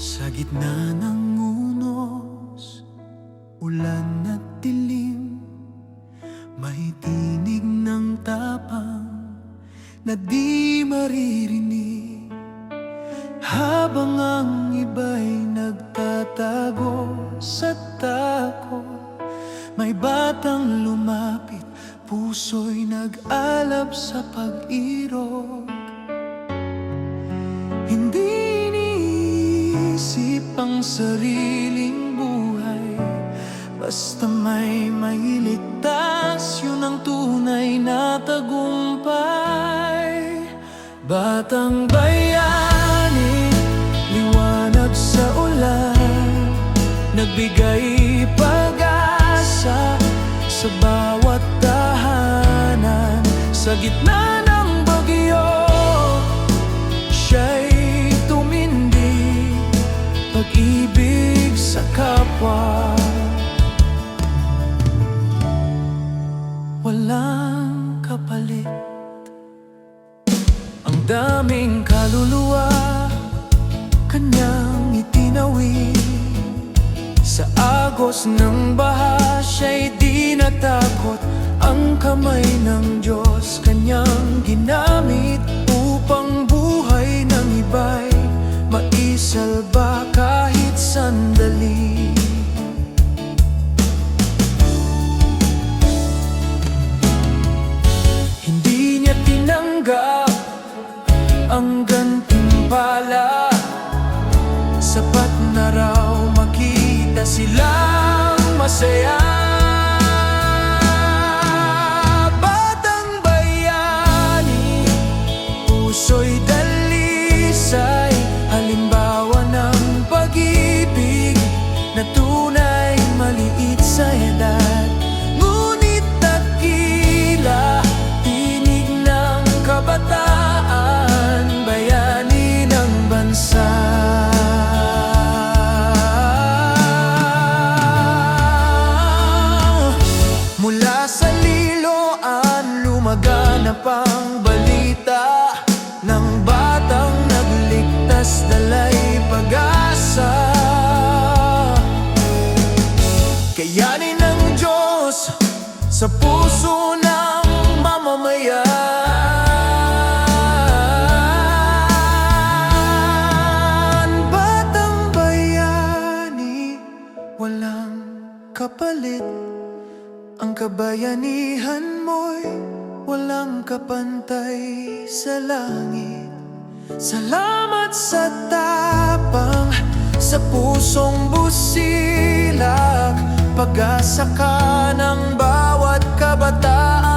Sa gitna ng unos, ulan at dilim. May tinig ng tapang na di maririnig. Habang ang iba'y nagtatago sa takot May batang lumapit, puso'y nag-alab sa pag-irog ang sariling buhay. Basta may mailigtas Yun ang tunay na tagumpay. Batang bayani Liwanag sa ulan. Nagbigay pag-asa Sa bawat tahanan. Sa gitna Pag-ibig sa kapwa. Walang kapalit. Ang daming kaluluwa Kanyang itinawi. Sa agos ng baha Siya'y di natakot. Ang kamay ng Diyos Kanyang ginamit Upang buhay ng iba'y Maisalba kahit sandali. Hindi niya tinanggap ang gantimpala. Sapat na raw makita silang masaya lumaganap ang balita Ng batang nagligtas, dalay pag-asa. Kayanin ng Diyos sa puso ng mamamayan kapalit. Ang kabayanihan mo'y walang kapantay sa langit. Salamat sa tapang sa pusong busilak. Pag-asa ka ng bawat kabataan